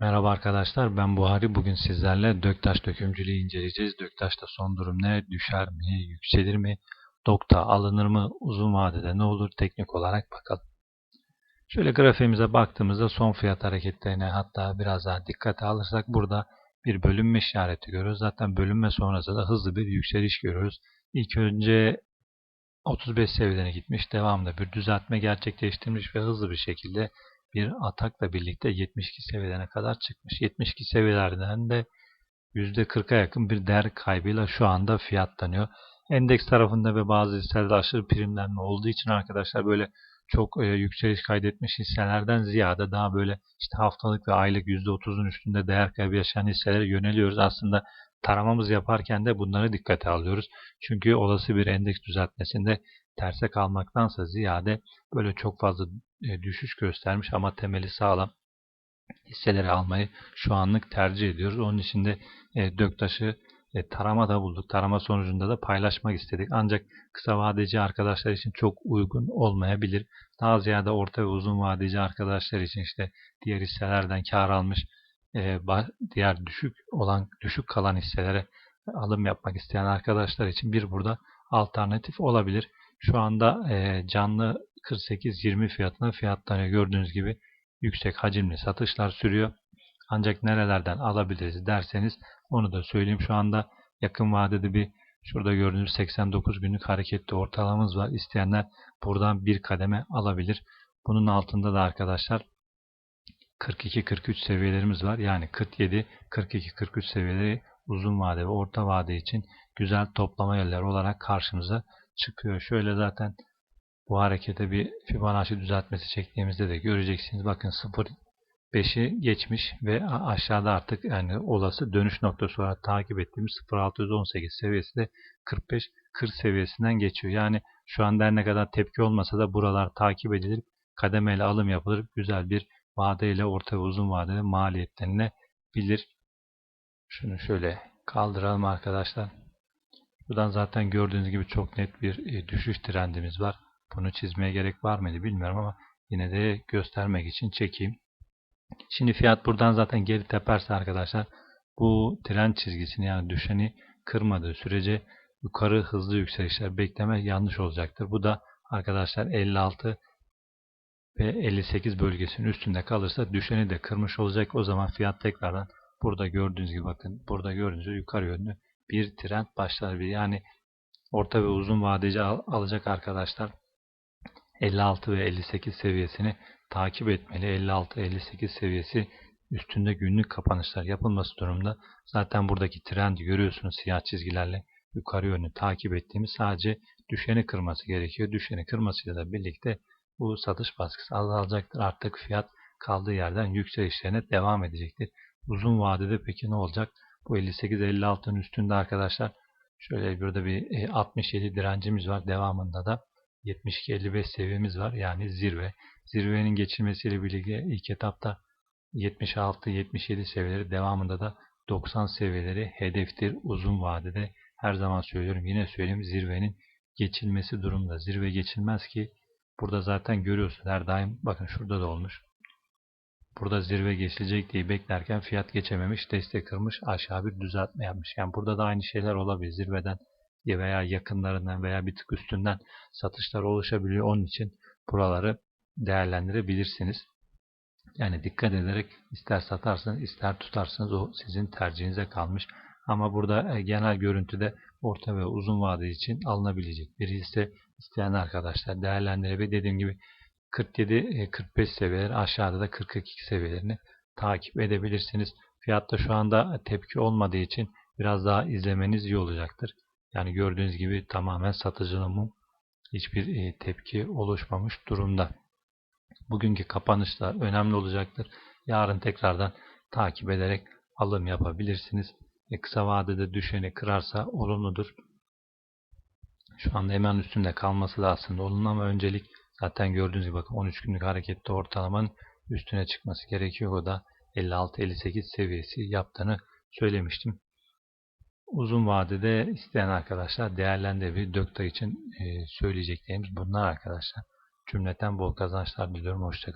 Merhaba arkadaşlar ben Buhari. Bugün sizlerle Döktaş dökümcülüğü inceleyeceğiz. Döktaş'ta son durum ne? Düşer mi? Yükselir mi? Dokta alınır mı? Uzun vadede ne olur? Teknik olarak bakalım. Şöyle grafiğimize baktığımızda son fiyat hareketlerine hatta biraz daha dikkate alırsak burada bir bölünme işareti görüyoruz. Zaten bölünme sonrası da hızlı bir yükseliş görüyoruz. İlk önce 35 seviyelerine gitmiş. Devamında bir düzeltme gerçekleştirmiş ve hızlı bir şekilde bir atakla birlikte 72 seviyelerine kadar çıkmış. 72 seviyelerden de %40'a yakın bir değer kaybıyla şu anda fiyatlanıyor. Endeks tarafında ve bazı hisselerde aşırı primlenme olduğu için arkadaşlar böyle çok e, yükseliş kaydetmiş hisselerden ziyade daha böyle işte haftalık ve aylık %30'un üstünde değer kaybı yaşayan hisselere yöneliyoruz. Aslında taramamız yaparken de bunları dikkate alıyoruz. Çünkü olası bir endeks düzeltmesinde terse kalmaktansa ziyade böyle çok fazla e, düşüş göstermiş ama temeli sağlam hisseleri almayı şu anlık tercih ediyoruz. Onun için de e, Döktaş'ı e, tarama da bulduk. Tarama sonucunda da paylaşmak istedik. Ancak kısa vadeci arkadaşlar için çok uygun olmayabilir. Daha ziyade orta ve uzun vadeci arkadaşlar için işte diğer hisselerden kar almış diğer düşük olan düşük kalan hisselere alım yapmak isteyen arkadaşlar için bir burada alternatif olabilir. Şu anda e, canlı 48-20 fiyatına fiyatlanıyor. Gördüğünüz gibi yüksek hacimli satışlar sürüyor. Ancak nerelerden alabiliriz derseniz onu da söyleyeyim. Şu anda yakın vadede bir şurada gördüğünüz 89 günlük hareketli ortalamamız var. İsteyenler buradan bir kademe alabilir. Bunun altında da arkadaşlar 42-43 seviyelerimiz var. Yani 47, 42, 43 seviyeleri uzun vade ve orta vade için güzel toplama yerleri olarak karşımıza çıkıyor. Şöyle zaten bu harekete bir Fibonacci düzeltmesi çektiğimizde de göreceksiniz. Bakın 0.5'i geçmiş ve aşağıda artık yani olası dönüş noktası olarak takip ettiğimiz 0.618 seviyesi de 45-40 seviyesinden geçiyor. Yani şu anda her ne kadar tepki olmasa da buralar takip edilir, kademeyle alım yapılır, güzel bir vadeyle orta ve uzun vadeli bilir. Şunu şöyle kaldıralım arkadaşlar. Buradan zaten gördüğünüz gibi çok net bir e, düşüş trendimiz var. Bunu çizmeye gerek var mıydı bilmiyorum ama yine de göstermek için çekeyim. Şimdi fiyat buradan zaten geri teperse arkadaşlar bu trend çizgisini yani düşeni kırmadığı sürece yukarı hızlı yükselişler beklemek yanlış olacaktır. Bu da arkadaşlar 56 ve 58 bölgesinin üstünde kalırsa düşeni de kırmış olacak. O zaman fiyat tekrardan burada gördüğünüz gibi bakın burada gördüğünüz gibi yukarı yönlü bir trend başlar. Bir yani orta ve uzun vadeci al alacak arkadaşlar 56 ve 58 seviyesini takip etmeli. 56-58 seviyesi üstünde günlük kapanışlar yapılması durumda. Zaten buradaki trendi görüyorsunuz siyah çizgilerle yukarı yönlü takip ettiğimiz sadece düşeni kırması gerekiyor. Düşeni kırmasıyla da birlikte bu satış baskısı azalacaktır. Artık fiyat kaldığı yerden yükselişlerine devam edecektir. Uzun vadede peki ne olacak? Bu 58-56'ın üstünde arkadaşlar şöyle burada bir 67 e, direncimiz var. Devamında da 72-55 seviyemiz var. Yani zirve. Zirvenin geçilmesiyle birlikte ilk etapta 76-77 seviyeleri devamında da 90 seviyeleri hedeftir uzun vadede. Her zaman söylüyorum yine söyleyeyim zirvenin geçilmesi durumda. Zirve geçilmez ki burada zaten görüyorsunuz her daim bakın şurada da olmuş. Burada zirve geçilecek diye beklerken fiyat geçememiş, destek kırmış, aşağı bir düzeltme yapmış. Yani burada da aynı şeyler olabilir. Zirveden veya yakınlarından veya bir tık üstünden satışlar oluşabiliyor. Onun için buraları değerlendirebilirsiniz. Yani dikkat ederek ister satarsınız ister tutarsınız o sizin tercihinize kalmış. Ama burada e, genel görüntüde orta ve uzun vade için alınabilecek bir hisse isteyen arkadaşlar değerlendirebilir. Dediğim gibi 47-45 e, seviyeler aşağıda da 42 seviyelerini takip edebilirsiniz. Fiyatta şu anda tepki olmadığı için biraz daha izlemeniz iyi olacaktır. Yani gördüğünüz gibi tamamen satıcının hiçbir e, tepki oluşmamış durumda. Bugünkü kapanışlar önemli olacaktır. Yarın tekrardan takip ederek alım yapabilirsiniz. E, kısa vadede düşeni kırarsa olumludur. Şu anda hemen üstünde kalması da aslında olumlu ama öncelik zaten gördüğünüz gibi bakın 13 günlük harekette ortalamanın üstüne çıkması gerekiyor. O da 56-58 seviyesi yaptığını söylemiştim. Uzun vadede isteyen arkadaşlar değerlendirebilir. Dökta için e, söyleyeceklerimiz bunlar arkadaşlar. Cümleten bol kazançlar diliyorum. Hoşçakalın.